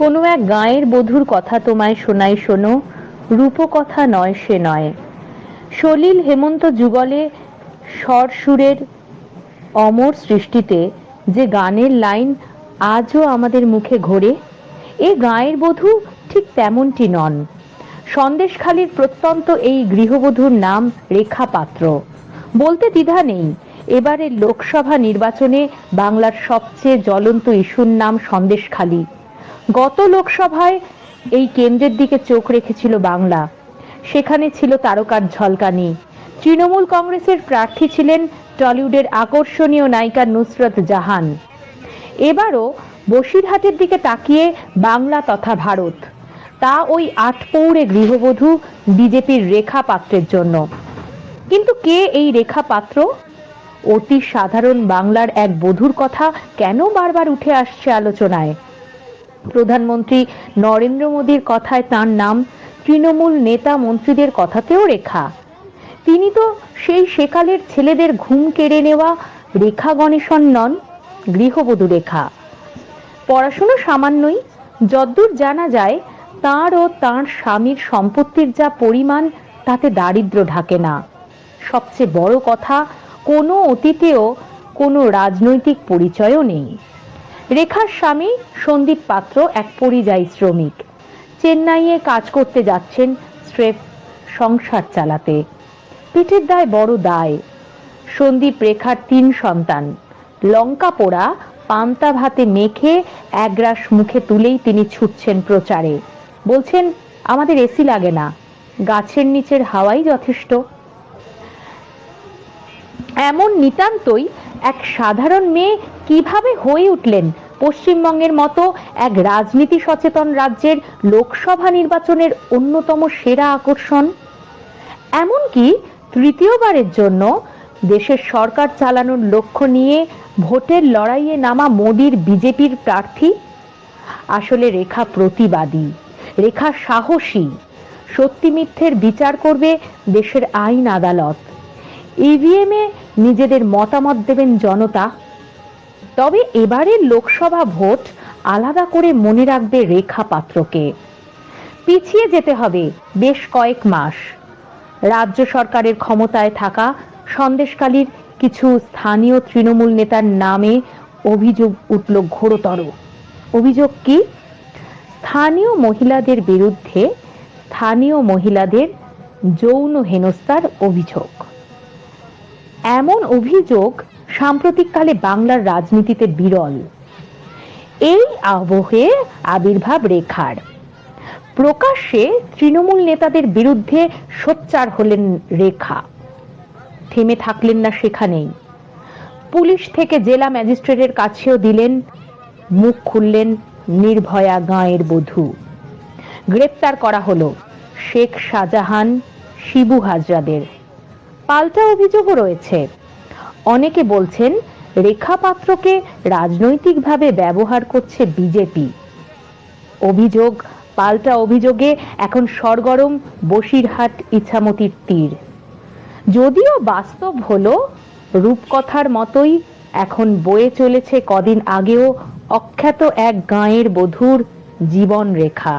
কোনো এক গাঁয়ের বধূর কথা তোমায় শোনাই শোনো, রূপকথা নয় সে নয়। সলিল হেমন্ত যুগলে স্বর সুরের অমর সৃষ্টিতে যে গানের লাইন আজও আমাদের মুখে ঘোরে, এ গাঁয়ের বধূ ঠিক তেমনটি নন। সন্দেশখালীর প্রত্যন্ত এই গৃহবধূর নাম রেখা পাত্র বলতে দ্বিধা নেই, এবারের লোকসভা নির্বাচনে বাংলার সবচেয়ে জ্বলন্ত ইস্যুর নাম সন্দেশখালী। গত লোকসভায় এই কেন্দ্রের দিকে চোখ রেখেছিল বাংলা। সেখানে ছিল তারকার ঝলকানি। তৃণমূল কংগ্রেসের প্রার্থী ছিলেন টলিউডের আকর্ষণীয় নায়িকা নুসরত জাহান। এবারও বসিরহাটের দিকে তাকিয়ে বাংলা তথা ভারত। তা ওই আটপৌরে গৃহবধূ বিজেপির রেখা পাত্রের জন্য। কিন্তু কে এই রেখা পাত্র অতি সাধারণ বাংলার এক বধূর কথা কেন বারবার উঠে আসছে আলোচনায়? প্রধানমন্ত্রী নরেন্দ্র মোদীর কথায় তার নাম তৃণমূল নেতা মন্ত্রীদের কথাতেও রেখা। তিনি তো সেই সেকালের ছেলেদের ঘুম কেড়ে নেওয়া রেখা গণেশন নন, গৃহবধূ রেখা। পড়াশুনো সামান্যই, যদ্দূর জানা যায়, তার ও তার স্বামীর সম্পত্তির যা পরিমাণ, তাতে দারিদ্র্য ঢাকে না। সবচেয়ে বড় কথা, কোনো অতীতেও কোনো রাজনৈতিক পরিচয়ও নেই। রেখার স্বামী সন্দীপ পাত্র এক পরিযায়ী শ্রমিক। চেন্নাইয়ে কাজ করতে যাচ্ছেন স্রেফ সংসার চালাতে। পেটের দায় বড় দায়। সন্দীপ রেখার তিন সন্তান। লঙ্কা পোড়া, পান্তা ভাতে মেখে একগ্রাস মুখে তুলেই তিনি ছুটছেন প্রচারে। বলছেন, আমাদের এসি লাগে না। গাছের নিচের হাওয়াই যথেষ্ট। এমন নিতান্তই এক সাধারণ মেয়ে কীভাবে হয়ে উঠলেন? পশ্চিমবঙ্গের মতো এক রাজনীতি সচেতন রাজ্যের লোকসভা নির্বাচনের অন্যতম সেরা আকর্ষণ? এমনকি তৃতীয়বারের জন্য দেশের সরকার চালানোর লক্ষ্য নিয়ে ভোটের লড়াইয়ে নামা মোদির বিজেপির প্রার্থী? আসলে রেখা প্রতিবাদী, রেখা সাহসী। সত্যি মিথ্যের বিচার করবে দেশের আইন আদালত। ইভিএমে নিজেদের মতামত দেবেন জনতা। তবে এবারের লোকসভা ভোট আলাদা করে মনে রাখবে রেখা পাত্রকে পিছিয়ে যেতে হবে বেশ কয়েক মাস। রাজ্য সরকারের ক্ষমতায় থাকা সন্দেশকালীর কিছু স্থানীয় তৃণমূল নেতার নামে অভিযোগ উঠল ঘোরতর। অভিযোগ কি? স্থানীয় মহিলাদের বিরুদ্ধে স্থানীয় মহিলাদের যৌন হেনস্থার অভিযোগ। এমন অভিযোগ সাম্প্রতিককালে বাংলার রাজনীতিতে বিরল। এই আবহে আবির্ভাব রেখার। প্রকাশ্যে তৃণমূল নেতাদের বিরুদ্ধে সোচ্চার হলেন রেখা। থেমে থাকলেন না সেখানেই। পুলিশ থেকে জেলা ম্যাজিস্ট্রেটের কাছেও দিলেন, মুখ খুললেন নির্ভয়া গাঁয়ের বধূ। গ্রেপ্তার করা হলো শেখ শাহজাহান, শিবু হাজরাদের। পাল্টা অভিযোগও রয়েছে। অনেকে বলছেন, রেখা পাত্রকে রাজনৈতিকভাবে ব্যবহার করছে বিজেপি। অভিযোগ, পাল্টা অভিযোগে এখন সরগরম বসিরহাট ইছামতির তীর। যদিও বাস্তব হলো, রূপকথার মতোই এখন বয়ে চলেছে কদিন আগেও অখ্যাত এক গাঁয়ের বধূর জীবন রেখা।